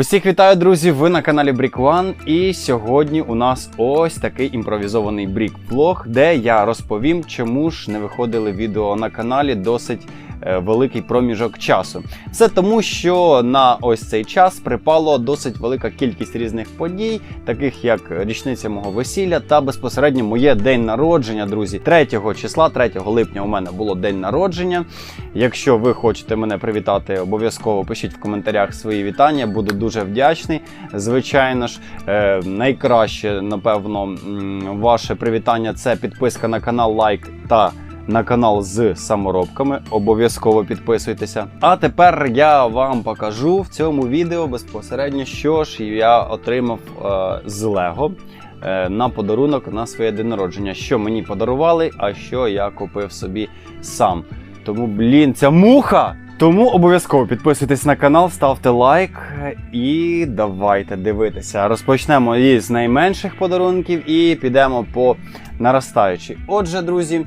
Усіх вітаю, друзі! Ви на каналі Brick One. І сьогодні у нас ось такий імпровізований брік влог, де я розповім, чому ж не виходили відео на каналі досить великий проміжок часу. Все тому, що на ось цей час припало досить велика кількість різних подій, таких як річниця мого весілля та безпосередньо моє день народження, друзі. 3 числа, 3 липня, у мене було день народження. Якщо ви хочете мене привітати, обов'язково пишіть в коментарях свої вітання. Буду дуже вдячний. Звичайно ж, е, найкраще, напевно, ваше привітання це підписка на канал, лайк та. На канал з саморобками обов'язково підписуйтеся. А тепер я вам покажу в цьому відео безпосередньо, що ж я отримав е, з Лего е, на подарунок на своє день народження. Що мені подарували, а що я купив собі сам. Тому, блін, ця муха! Тому обов'язково підписуйтесь на канал, ставте лайк і давайте дивитися. Розпочнемо із найменших подарунків і підемо по наростаючій. Отже, друзі,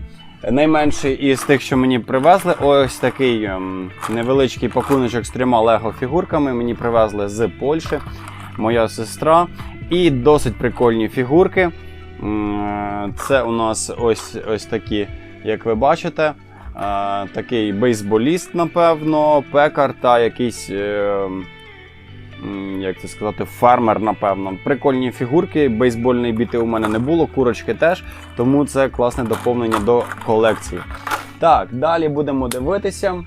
найменший із тих, що мені привезли, ось такий ем, невеличкий пакуночок з трьома лего фігурками. Мені привезли з Польщі, моя сестра. І досить прикольні фігурки. Це у нас ось, ось такі, як ви бачите. Е, такий бейсболіст, напевно, пекар та якийсь, е, м, як це сказати, фермер, напевно. Прикольні фігурки. Бейсбольної біти у мене не було, курочки теж, тому це класне доповнення до колекції. Так, далі будемо дивитися.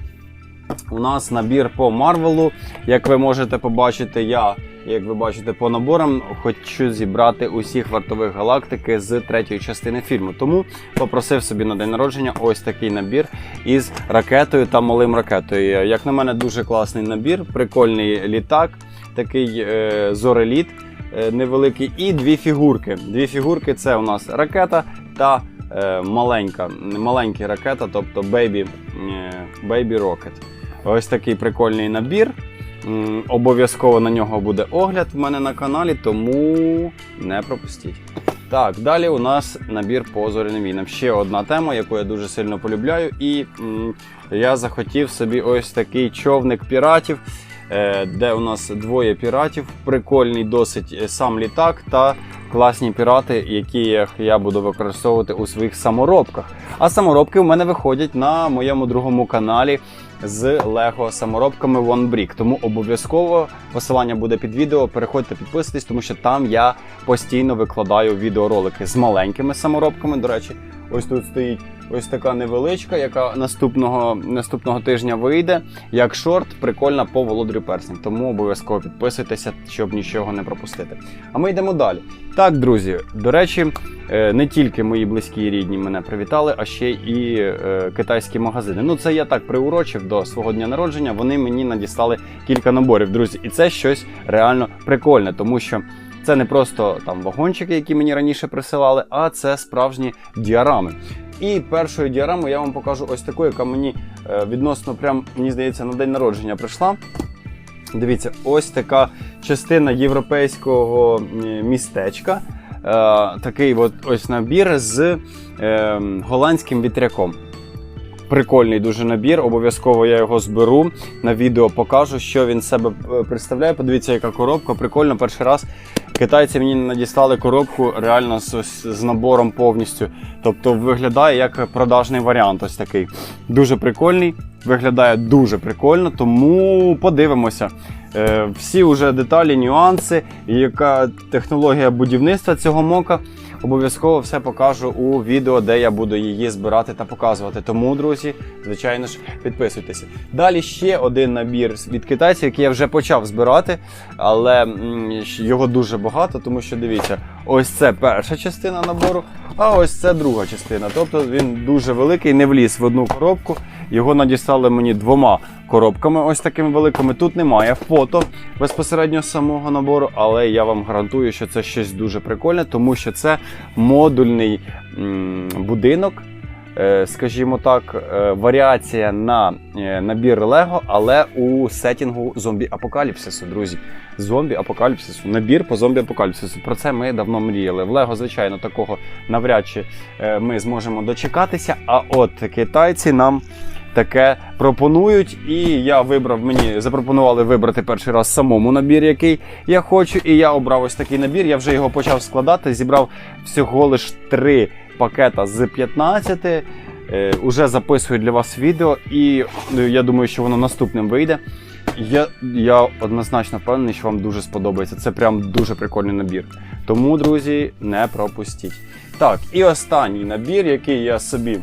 У нас набір по Марвелу. Як ви можете побачити, я, як ви бачите, по наборам хочу зібрати усіх вартових галактики з третьої частини фільму. Тому попросив собі на день народження ось такий набір із ракетою та малим ракетою. Як на мене, дуже класний набір, прикольний літак, такий е, зореліт е, невеликий, і дві фігурки. Дві фігурки це у нас ракета та е, маленька, маленька ракета, тобто Baby, е, Baby Rocket. Ось такий прикольний набір. Обов'язково на нього буде огляд в мене на каналі, тому не пропустіть. Так, далі у нас набір по зоряним війнам. Ще одна тема, яку я дуже сильно полюбляю. І я захотів собі ось такий човник піратів, де у нас двоє піратів. Прикольний досить е, сам літак та класні пірати, які я- буду використовувати у своїх саморобках. А саморобки у мене виходять на моєму другому каналі з Лего саморобками One Brick. Тому обов'язково посилання буде під відео. Переходьте, підписуйтесь, тому що там я постійно викладаю відеоролики з маленькими саморобками. До речі, ось тут стоїть ось така невеличка, яка наступного, наступного тижня вийде. Як шорт, прикольна по володарю перснів. Тому обов'язково підписуйтеся, щоб нічого не пропустити. А ми йдемо далі. Так, друзі, до речі, е, не тільки мої близькі і рідні мене привітали, а ще і е, китайські магазини. Ну, це я так приурочив до свого дня народження. Вони мені надіслали кілька наборів, друзі, і це щось реально прикольне, тому що. Це не просто там вагончики, які мені раніше присилали, а це справжні діарами. І першою діарамою я вам покажу ось таку, яка мені е, відносно, прям, мені здається, на день народження прийшла. Дивіться, ось така частина європейського містечка. Е, такий от ось набір з е, голландським вітряком. Прикольний дуже набір. Обов'язково я його зберу. На відео покажу, що він себе е, представляє. Подивіться, яка коробка. Прикольно, перший раз. Китайці мені надіслали коробку реально з, з набором повністю. Тобто виглядає як продажний варіант. Ось такий. Дуже прикольний. Виглядає дуже прикольно, тому подивимося. Е, всі вже деталі, нюанси, яка технологія будівництва цього мока. Обов'язково все покажу у відео, де я буду її збирати та показувати. Тому, друзі, звичайно ж, підписуйтеся. Далі ще один набір від китайців, який я вже почав збирати, але його дуже багато, тому що дивіться, ось це перша частина набору, а ось це друга частина. Тобто він дуже великий, не вліз в одну коробку. Його надіслали мені двома коробками, ось такими великими. Тут немає фото безпосередньо самого набору, але я вам гарантую, що це щось дуже прикольне, тому що це модульний будинок. е, Скажімо так, е, варіація на е, набір Лего, але у сетінгу зомбі-апокаліпсису, друзі. Зомбі-апокаліпсису, набір по зомбі-апокаліпсису. Про це ми давно мріяли. В Лего, звичайно, такого навряд чи ми зможемо дочекатися. А от китайці нам таке пропонують. І я вибрав, мені запропонували вибрати перший раз самому набір, який я хочу. І я обрав ось такий набір. Я вже його почав складати. Зібрав всього лиш три пакета з 15. Е, уже записую для вас відео, і е, я думаю, що воно наступним вийде. Я, я однозначно впевнений, що вам дуже сподобається. Це прям дуже прикольний набір. Тому, друзі, не пропустіть. Так, і останній набір, який я собі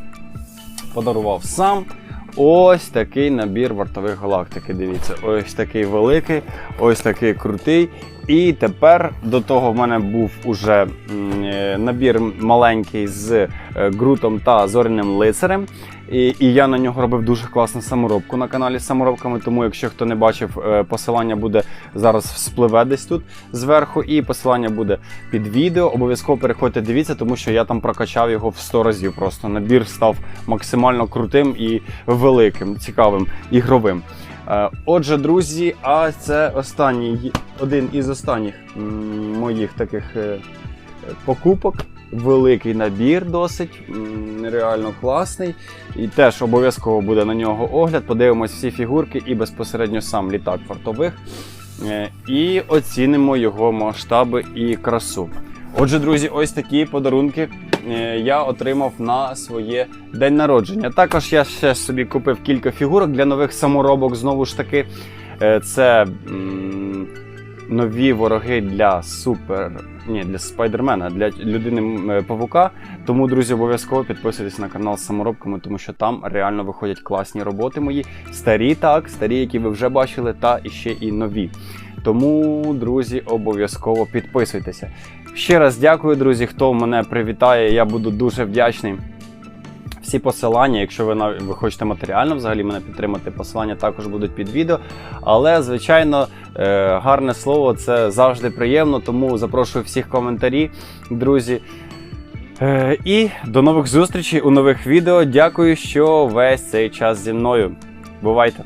подарував сам. Ось такий набір вартових галактики. Дивіться, ось такий великий, ось такий крутий. І тепер до того в мене був уже е, набір маленький з е, Грутом та Зоряним лицарем. І, і я на нього робив дуже класну саморобку на каналі з саморобками. Тому, якщо хто не бачив, е, посилання буде зараз вспливе десь тут зверху, і посилання буде під відео. Обов'язково переходьте, дивіться, тому що я там прокачав його в 100 разів. Просто набір став максимально крутим і великим, цікавим, ігровим. Е, Отже, друзі, а це останній один із останніх моїх таких е, покупок. Великий набір, досить нереально класний. І теж обов'язково буде на нього огляд. Подивимось всі фігурки і безпосередньо сам літак фартових. Е, І оцінимо його масштаби і красу. Отже, друзі, ось такі подарунки я отримав на своє день народження. Також я ще собі купив кілька фігурок для нових саморобок. Знову ж таки, Е, це нові вороги для супер. Ні, для спайдермена, для людини е, павука. Тому, друзі, обов'язково підписуйтесь на канал з саморобками, тому що там реально виходять класні роботи мої. Старі, так, старі, які ви вже бачили, та ще і нові. Тому, друзі, обов'язково підписуйтеся. Ще раз дякую, друзі, хто мене привітає. Я буду дуже вдячний. Всі посилання, якщо ви, ви хочете матеріально взагалі мене підтримати, посилання також будуть під відео. Але, звичайно, е, гарне слово це завжди приємно, тому запрошую всіх коментарі, друзі. Е, І до нових зустрічей у нових відео. Дякую, що весь цей час зі мною. Бувайте!